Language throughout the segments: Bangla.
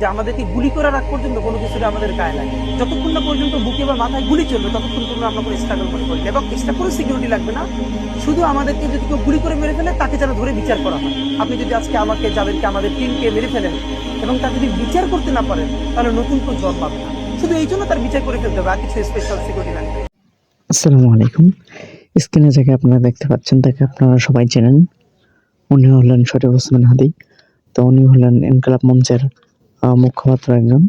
যে আমাদেরকে গুলি করার আগ পর্যন্ত কোনো কিছুতে আমাদের গায়ে লাগে। যতক্ষণ না পর্যন্ত বুকে বা মাথায় গুলি চলবে, ততক্ষণ পর্যন্ত আমরা কোনো স্ট্রাগল মনে করি এবং এক্সট্রা কোনো সিকিউরিটি লাগবে না। শুধু আমাদেরকে যদি কেউ গুলি করে মেরে ফেলে, তাকে যেন ধরে বিচার করা হয়। আপনি যদি আজকে আমাকে, যাদেরকে আমাদের টিমকে মেরে ফেলেন এবং তার যদি বিচার করতে না পারেন, তাহলে নতুন কেউ জব পাবে না। শুধু এই জন্য তার বিচার করে ফেলতে হবে। আর কিছু স্পেশাল সিকিউরিটি লাগবে। আসসালামু আলাইকুম। স্ক্রিনে যাকে আপনারা দেখতে পাচ্ছেন, তাকে আপনারা সবাই চেনেন। উনি হলেন শরীফ ওসমান হাদি। তো উনি হলেন ইনকলাব মঞ্চের মুখপাত্র একজন।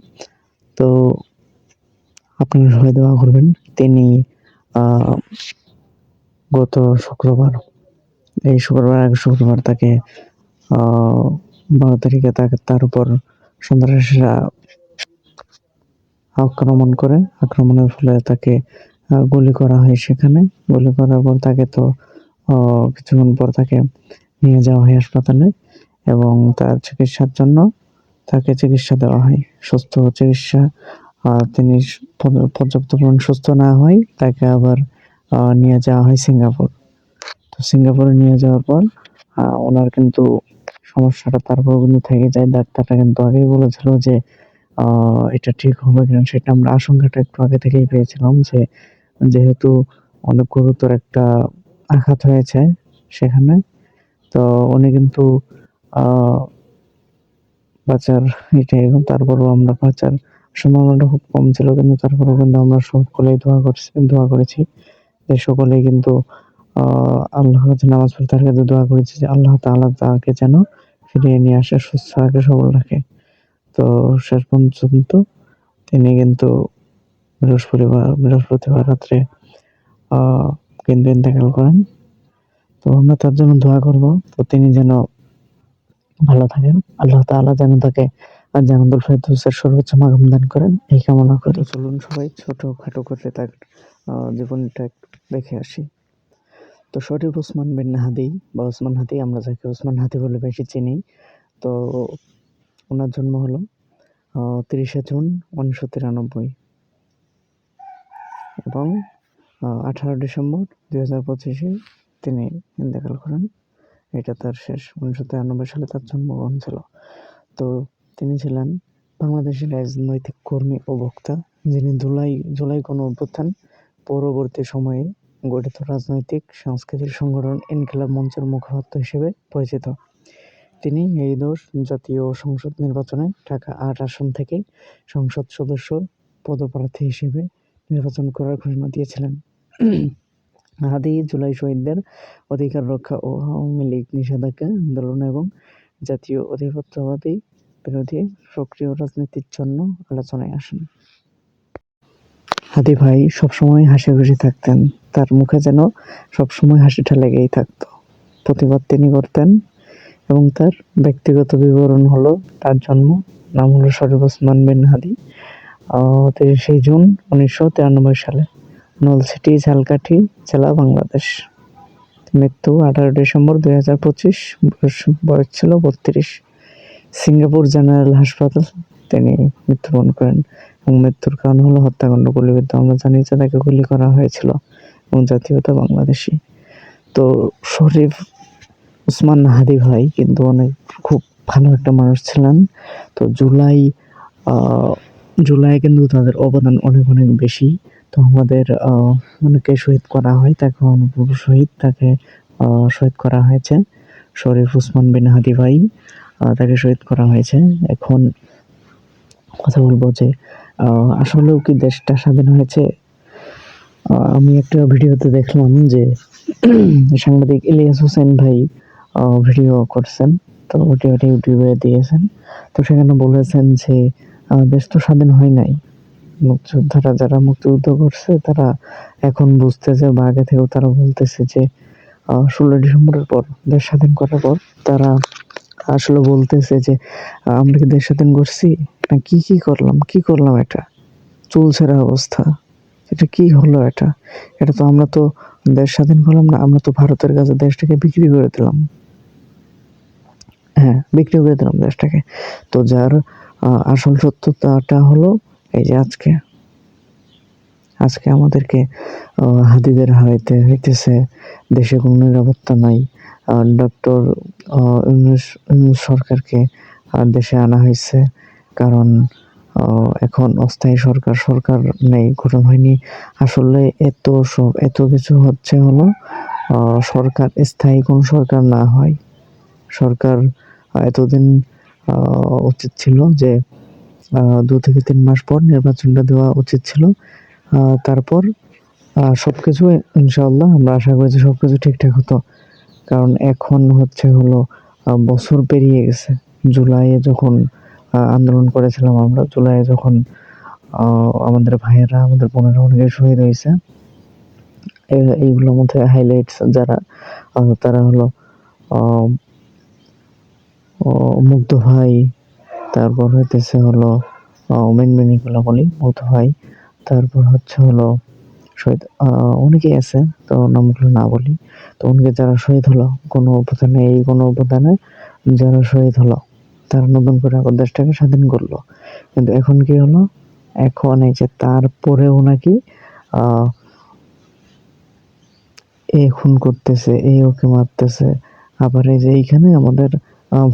তো আপনারা সবাই দোয়া করবেন। তিনি গত শুক্রবার, এই শুক্রবার আগে শুক্রবার তাকে বারো তারিখে তাকে, তার উপর সন্ত্রাসীরা আক্রমণ করে, আক্রমণের ফলে তাকে গুলি করা হয় সেখানে। গুলি করার পর তাকে তো কিছুক্ষণ পর তাকে নিয়ে যাওয়া হয় হাসপাতালে এবং তার চিকিৎসার জন্য তাকে চিকিৎসা দেওয়া হয়, সুস্থ চিকিৎসা। তিনি পর্যাপ্ত পরিমাণ সুস্থ না হয়, তাকে আবার নিয়ে যাওয়া হয় সিঙ্গাপুর। তো সিঙ্গাপুরে নিয়ে যাওয়ার পর ওনার কিন্তু সমস্যাটা তারপর কিন্তু থেকে যায়। ডাক্তাররা কিন্তু আগেই বলেছিল যে এটা ঠিক হবে কিনা সেটা আমরা আশঙ্কাটা একটু আগে থেকেই পেয়েছিলাম যে, যেহেতু অনেক গুরুতর একটা আঘাত হয়েছে সেখানে, তো উনি কিন্তু বাঁচার এটা এরকম তারপরও আমরা বাঁচার সম্ভাবনাটা খুব কম ছিল, কিন্তু তারপরেও কিন্তু আমরা সকলেই দোয়া করছি, দোয়া করেছি যে সকলেই কিন্তু, আহ আল্লাহর নামাজ পড়ে তার কাছে দোয়া করেছি যে আল্লাহ তাআলা তাকে যেন ফিরিয়ে নিয়ে আসে, সুস্থ রাখে, সবল রাখে। তো শেষ পর্যন্ত তিনি কিন্তু বৃহস্পতিবার বৃহস্পতিবার রাত্রে কিন্তু ইন্তেকাল করেন। তো আমরা তার জন্য দোয়া করব। তো তিনি যেন ভালো থাকেন। আল্লাহ তাআলা যেন তাকে জান্নাতুল ফেরদৌসের সর্বোচ্চ মাকাম দান করেন। এই কামনা করি। চলুন সবাই ছোট খাটো করে তার জীবনটা দেখে আসি। তো শরীফ ওসমান বিন হাদি বা ওসমান হাদি, আমরা যাকে ওসমান হাদি বলে বেশি চিনি, তো ওনার জন্ম হলো তিরিশে জুন উনিশশো তিরানব্বই। এবং আঠারো ডিসেম্বর দুই হাজার পঁচিশে তিনি ইন্তেকাল করেন। এটা তার শেষ। উনিশশো তিরানব্বই সালে তার জন্মগ্রহণ ছিল। তো তিনি ছিলেন বাংলাদেশের রাজনৈতিক কর্মী ও বক্তা, যিনি জুলাই জুলাই গণ অভ্যুত্থান পরবর্তী সময়ে গঠিত রাজনৈতিক, সাংস্কৃতিক সংগঠন ইনকিলাব মঞ্চের মুখপাত্র হিসেবে পরিচিত। তিনি এই দোষ জাতীয় সংসদ নির্বাচনে ঢাকা আট আসন থেকে সংসদ সদস্য পদপ্রার্থী হিসেবে নির্বাচন করার ঘোষণা দিয়েছিলেন। হাদি জুলাই শহীদদের অধিকার রক্ষা ও আওয়ামী লীগ নিষেধাজ্ঞা আন্দোলন এবং জাতীয় আধিপত্যবাদী বিরোধী সক্রিয় রাজনীতির জন্য আলোচনায় আসেন। হাদি ভাই সবসময় হাসি খুশি থাকতেন। তার মুখে যেন সবসময় হাসিটা লেগেই থাকতো। প্রতিবাদ তিনি করতেন এবং তার ব্যক্তিগত বিবরণ হলো, তার জন্ম নাম হলো শরীফ ওসমান বিন হাদি তিরিশে জুন উনিশশো তিরানব্বই সালে। নলছিটি ঝালকাঠি, জেলা বাংলাদেশ। মৃত্যু আঠারো ডিসেম্বর দুই হাজার পঁচিশ, বয়স ছিল বত্রিশ। সিঙ্গাপুর জেনারেল হাসপাতাল তিনি মৃত্যুবরণ করেন এবং মৃত্যুর কারণ হলো হত্যাকাণ্ড গুলিবিদ্ধ। আমরা জানি যে তাকে গুলি করা হয়েছিল এবং জাতীয়তা বাংলাদেশি। তো শরীফ উসমান হাদি ভাই কিন্তু অনেক খুব ভালো একটা মানুষ ছিলেন। তো জুলাই জুলাই কিন্তু তাদের অবদান অনেক অনেক বেশি। তো আমাদের অনেকে শহীদ করা হয়, তাকে অনুপূর্ব শহীদ, তাকে শহীদ করা হয়েছে। শরীফ উসমান বিন হাদি ভাই তাকে শহীদ করা হয়েছে। এখন কথা বলব যে আসলেও কি দেশটা স্বাধীন হয়েছে? আমি একটা ভিডিওতে দেখলাম যে, সাংবাদিক ইলিয়াস হোসেন ভাই ভিডিও করছেন, তো ভিডিওটি ইউটিউবে দিয়েছেন। তো সেখানে বলেছেন যে দেশ তো স্বাধীন হয় নাই। মুক্তিযোদ্ধারা যারা মুক্তিযুদ্ধ করছে, তারা এখন বুঝতেছে বা আগে থেকেও তারা বলতেছে যে ষোলো ডিসেম্বরের পর, দেশ স্বাধীন করার পর তারা আসলে বলতেছে যে আমরা কি দেশ স্বাধীন করছি? না, কি কি করলাম? কি করলাম এটা? চুল ছেঁড়া অবস্থা। এটা কি হলো এটা? এটা তো আমরা তো দেশ স্বাধীন করলাম না, আমরা তো ভারতের কাছে দেশটাকে বিক্রি করে দিলাম। হ্যাঁ বিক্রি করে দিলাম দেশটাকে। তো যার আসল সত্যতাটা হলো এই যে আজকে আজকে আমাদেরকে আহ, হাদিদের হারাইতে হইতেছে দেশে কোনো নিরাপত্তা নাই। ডক্টর সরকারকে দেশে আনা হয়েছে কারণ এখন অস্থায়ী সরকার সরকার নেই গঠন হয়নি। আসলে এত সব এত কিছু হচ্ছে হলো সরকার স্থায়ী কোন সরকার না হয়। সরকার এতদিন উচিত ছিল যে দু থেকে তিন মাস পর নির্বাচনটা দেওয়া উচিত ছিল। তারপর আহ, সবকিছু ইনশাআল্লাহ আমরা আশা করি যে সবকিছু ঠিকঠাক হতো। কারণ এখন হচ্ছে হলো বছর পেরিয়ে গেছে। জুলাইয়ে যখন আন্দোলন করেছিলাম আমরা জুলাইয়ে যখন আমাদের ভাইয়েরা আমাদের বোনেরা অনেকে শহীদ হয়েছে। এইগুলোর মধ্যে হাইলাইটস যারা তারা হলো মুগ্ধ ভাই তারপর হইতেছে হলো মেন মেনিগুলো বলি মুগ্ধ ভাই। তারপর হচ্ছে হলো শহীদ অনেকেই আছে, তো নামগুলো না বলি। তো অনেকে যারা শহীদ হলো, কোনো অবদানে, এই কোনো অবদানে যারা শহীদ হলো, তারা নতুন করে আবার দেশটাকে স্বাধীন করল। কিন্তু এখন কি হলো? এখন এই যে তারপরেও নাকি এ খুন করতেছে এই ওকে মারতেছে। আবার এই যে এইখানে আমাদের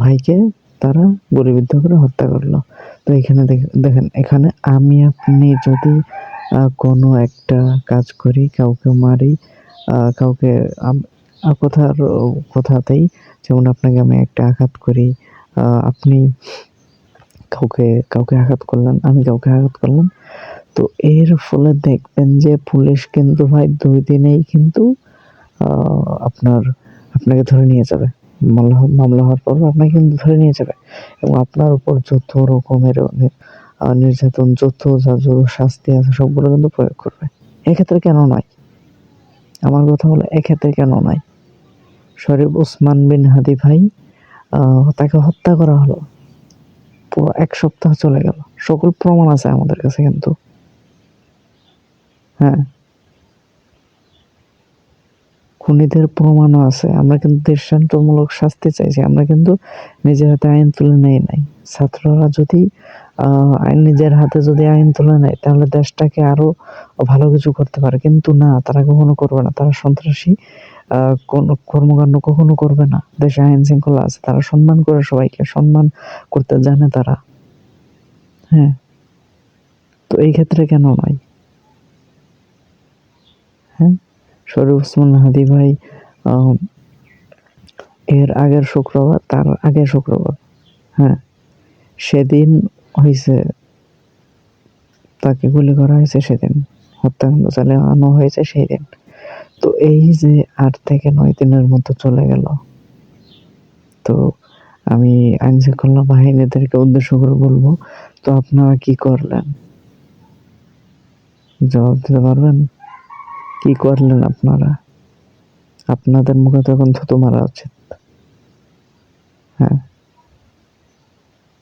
ভাইকে তারা গুলিবিদ্ধ করে হত্যা করল। তো এখানে দেখ- দেখেন, এখানে আমি আপনি যদি কোনো একটা কাজ করি, কাউকে মারি কাউকে কথার কথাতেই যেমন আপনাকে আমি একটা আঘাত করি আপনি কাউকে কাউকে আঘাত করলেন, আমি কাউকে আঘাত করলাম, তো এর ফলে দেখবেন যে পুলিশ কিন্তু ভাই দুই দিনেই কিন্তু আপনার, আপনাকে ধরে নিয়ে যাবে। মামলা মামলা হওয়ার পর আপনাকে কিন্তু ধরে নিয়ে যাবে। এবং আপনার উপর যত রকমের নির্যাতন যত যা যত শাস্তি আছে, সবগুলো কিন্তু প্রয়োগ করবে। এক্ষেত্রে কেন নয়? আমার কথা হলো, এক্ষেত্রে কেন নয়? শরীফ ওসমান বিন হাদি ভাই তাকে হত্যা করা হলো। পুরো এক সপ্তাহ চলে গেল। সকল প্রমাণ আছে আমাদের কাছে কিন্তু। হ্যাঁ। খুনিদের প্রমাণও আছে। আমরা কিন্তু দৃষ্টান্তমূলক শাস্তি চাইছি। আমরা কিন্তু নিজের হাতে আইন তুলে নেই নাই। ছাত্ররা যদি আইন নিজের হাতে যদি আইন তুলে নেয়, তাহলে দেশটাকে আরও ভালো কিছু করতে পারে। কিন্তু না, তারা কখনো করবে না। তারা সন্ত্রাসী কোনো কর্মকাণ্ড কখনো করবে না। দেশে আইন শৃঙ্খলা আছে। তারা সম্মান করে সবাইকে, সম্মান করতে জানে তারা। হ্যাঁ। তো এই ক্ষেত্রে কেন নয় হ্যাঁ? শরীফ ওসমান হাদি ভাই এর আগের শুক্রবার, তার আগের শুক্রবার হ্যাঁ সেদিন হয়েছে তাকে গুলি করা হয়েছে সেদিন হত্যাকাণ্ড চালানো হয়েছে সেই দিন তো এই যে আট থেকে নয় দিনের মতো চলে গেল, তো আমি আইন শৃঙ্খলা বাহিনীদেরকে উদ্দেশ্য করে বলব, তো আপনারা কি করলেন? জবাব দিতে পারবেন? কি করলেন আপনারা? আপনাদের মুখে তো এখন থুতু মারা উচিত। হ্যাঁ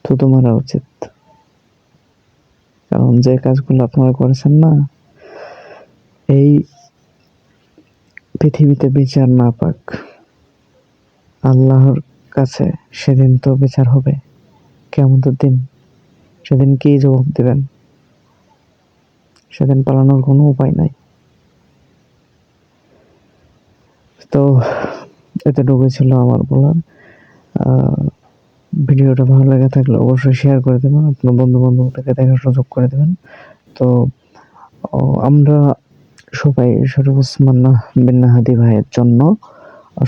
থুতু মারা উচিত। কারণ যে কাজগুলো আপনারা করেছেন না, এই পৃথিবীতে বিচার না পাক। আল্লাহর কাছে সেদিন তো বিচার হবে। কেমন তো দিন সেদিন কি জবাব দেবেন? সেদিন পালানোর কোনো উপায় নাই। তো এতটুকু ছিল আমার বলার। ভিডিওটা ভালো লেগে থাকলে অবশ্যই শেয়ার করে দেবেন। আপনার বন্ধু বান্ধবদেরকে দেখার সুযোগ করে দেবেন। তো আমরা সবাই শরীফ ওসমান বিন্না হাদি ভাইয়ের জন্য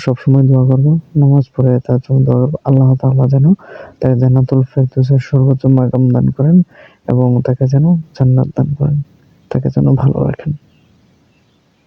সবসময় দোয়া করব। নামাজ পড়ে তার জন্য দোয়া করব। আল্লাহ তাআলা যেন তাকে জান্নাতুল ফেরদৌসের সর্বোচ্চ মাকাম দান করেন এবং তাকে যেন জান্নাত দান করেন, তাকে যেন ভালো রাখেন।